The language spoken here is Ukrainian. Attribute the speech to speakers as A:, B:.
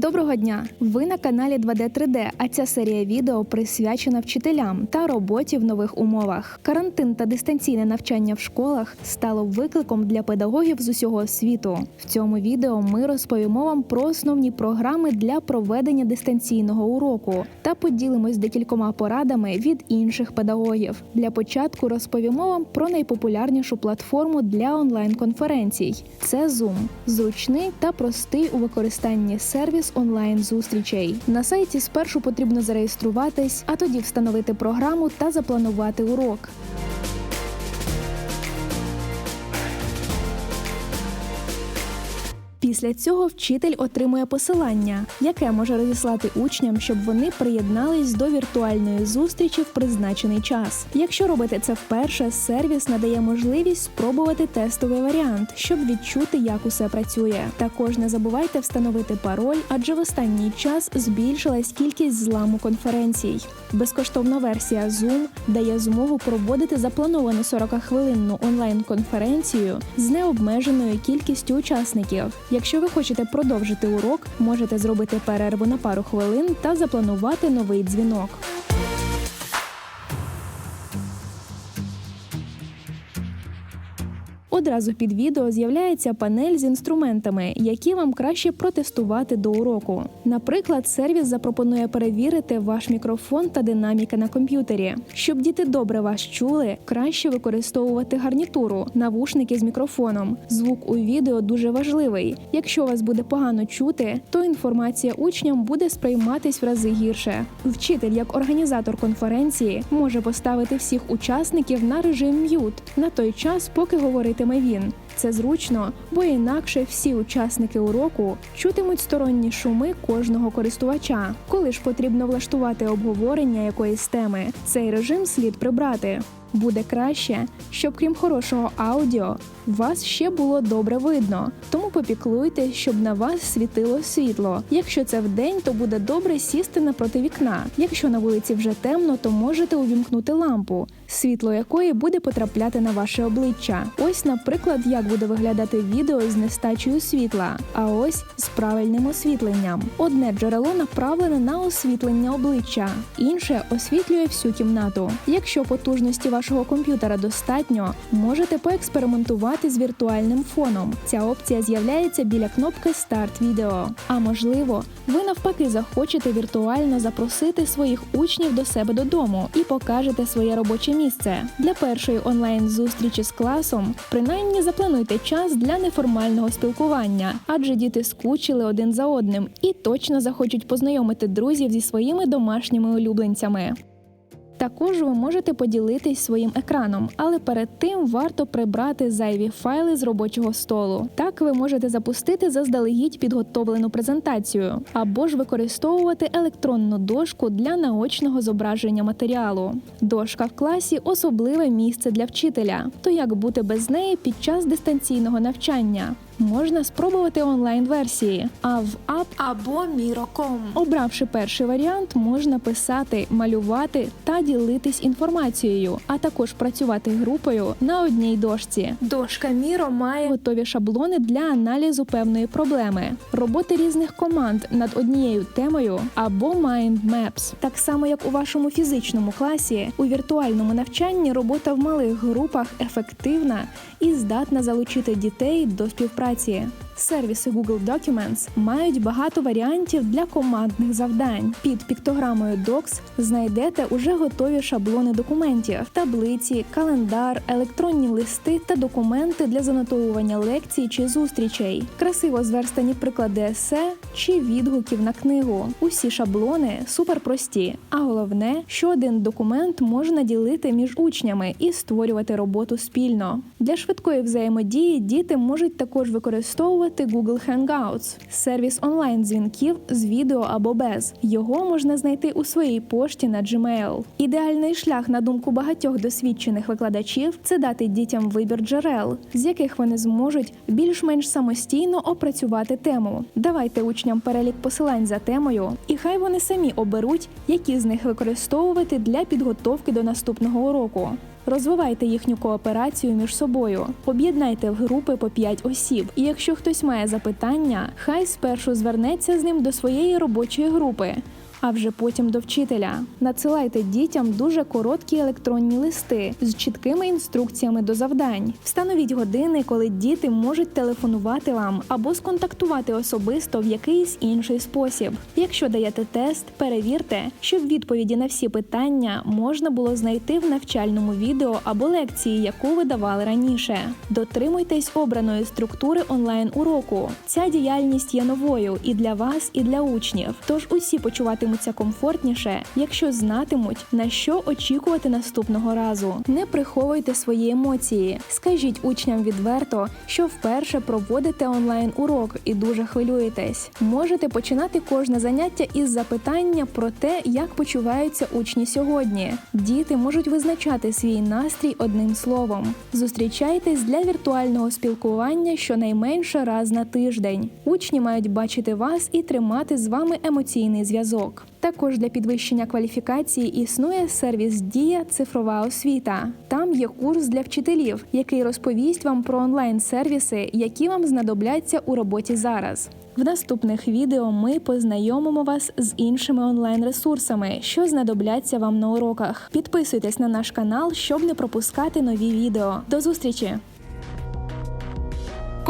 A: Доброго дня! Ви на каналі 2D 3D, а ця серія відео присвячена вчителям та роботі в нових умовах. Карантин та дистанційне навчання в школах стало викликом для педагогів з усього світу. В цьому відео ми розповімо вам про основні програми для проведення дистанційного уроку та поділимось декількома порадами від інших педагогів. Для початку розповімо вам про найпопулярнішу платформу для онлайн-конференцій. Це Zoom – зручний та простий у використанні сервіс онлайн-зустрічей. На сайті спершу потрібно зареєструватись, а тоді встановити програму та запланувати урок. Після цього вчитель отримує посилання, яке може розіслати учням, щоб вони приєднались до віртуальної зустрічі в призначений час. Якщо робите це вперше, сервіс надає можливість спробувати тестовий варіант, щоб відчути, як усе працює. Також не забувайте встановити пароль, адже в останній час збільшилась кількість зламу конференцій. Безкоштовна версія Zoom дає змогу проводити заплановану 40-хвилинну онлайн-конференцію з необмеженою кількістю учасників. Якщо ви хочете продовжити урок, можете зробити перерву на пару хвилин та запланувати новий дзвінок. Одразу під відео з'являється панель з інструментами, які вам краще протестувати до уроку. Наприклад, сервіс запропонує перевірити ваш мікрофон та динаміки на комп'ютері. Щоб діти добре вас чули, краще використовувати гарнітуру, навушники з мікрофоном. Звук у відео дуже важливий. Якщо вас буде погано чути, то інформація учням буде сприйматись в рази гірше. Вчитель, як організатор конференції, може поставити всіх учасників на режим м'ют на той час, поки говоритиме він. Це зручно, бо інакше всі учасники уроку чутимуть сторонні шуми кожного користувача. Коли ж потрібно влаштувати обговорення якоїсь теми, цей режим слід прибрати. Буде краще, щоб крім хорошого аудіо, вас ще було добре видно. Тому попіклуйте, щоб на вас світило світло. Якщо це вдень, то буде добре сісти напроти вікна. Якщо на вулиці вже темно, то можете увімкнути лампу, світло якої буде потрапляти на ваше обличчя. Ось, наприклад, як буде виглядати відео з нестачею світла, а ось з правильним освітленням. Одне джерело направлене на освітлення обличчя, інше освітлює всю кімнату. Якщо потужності вашого комп'ютера достатньо, можете поекспериментувати з віртуальним фоном. Ця опція з'являється біля кнопки Старт відео. А можливо, ви навпаки захочете віртуально запросити своїх учнів до себе додому і покажете своє робоче місце. Для першої онлайн-зустрічі з класом принаймні заплануйте час для неформального спілкування, адже діти скучили один за одним і точно захочуть познайомити друзів зі своїми домашніми улюбленцями. Також ви можете поділитись своїм екраном, але перед тим варто прибрати зайві файли з робочого столу. Так ви можете запустити заздалегідь підготовлену презентацію або ж використовувати електронну дошку для наочного зображення матеріалу. Дошка в класі особливе місце для вчителя. То як бути без неї під час дистанційного навчання? Можна спробувати онлайн-версії, а в App
B: або Міроком.
A: Обравши перший варіант, можна писати, малювати та ділитись інформацією, а також працювати групою на одній дошці.
B: Дошка Міро має
A: Готові шаблони для аналізу певної проблеми, роботи різних команд над однією темою або mind maps. Так само, як у вашому фізичному класі, у віртуальному навчанні робота в малих групах ефективна і здатна залучити дітей до співпраці комунікації. Сервіси Google Documents мають багато варіантів для командних завдань. Під піктограмою Docs знайдете уже готові шаблони документів, таблиці, календар, електронні листи та документи для занотовування лекцій чи зустрічей, красиво зверстані приклади есе чи відгуків на книгу. Усі шаблони суперпрості. А головне, що один документ можна ділити між учнями і створювати роботу спільно. Для швидкої взаємодії діти можуть також використовувати Google Hangouts – сервіс онлайн-дзвінків з відео або без. Його можна знайти у своїй пошті на Gmail. Ідеальний шлях, на думку багатьох досвідчених викладачів, це дати дітям вибір джерел, з яких вони зможуть більш-менш самостійно опрацювати тему. Давайте учням перелік посилань за темою, і хай вони самі оберуть, які з них використовувати для підготовки до наступного уроку. Розвивайте їхню кооперацію між собою, об'єднайте в групи по 5 осіб. І якщо хтось має запитання, хай спершу звернеться з ним до своєї робочої групи. А вже потім до вчителя надсилайте дітям дуже короткі електронні листи з чіткими інструкціями до завдань. Встановіть години, коли діти можуть телефонувати вам або сконтактувати особисто в якийсь інший спосіб. Якщо даєте тест, перевірте, щоб відповіді на всі питання можна було знайти в навчальному відео або лекції, яку ви давали раніше. Дотримуйтесь обраної структури онлайн уроку. Ця діяльність є новою і для вас, і для учнів. Тож усі почуватимуться комфортніше, якщо знатимуть на що очікувати наступного разу. Не приховуйте свої емоції. Скажіть учням відверто, що вперше проводите онлайн урок і дуже хвилюєтесь. Можете починати кожне заняття із запитання про те, як почуваються учні сьогодні. Діти можуть визначати свій настрій одним словом. Зустрічайтесь для віртуального спілкування щонайменше раз на тиждень. Учні мають бачити вас і тримати з вами емоційний зв'язок. Також для підвищення кваліфікації існує сервіс Дія Цифрова освіта. Там є курс для вчителів, який розповість вам про онлайн-сервіси, які вам знадобляться у роботі зараз. В наступних відео ми познайомимо вас з іншими онлайн-ресурсами, що знадобляться вам на уроках. Підписуйтесь на наш канал, щоб не пропускати нові відео. До зустрічі!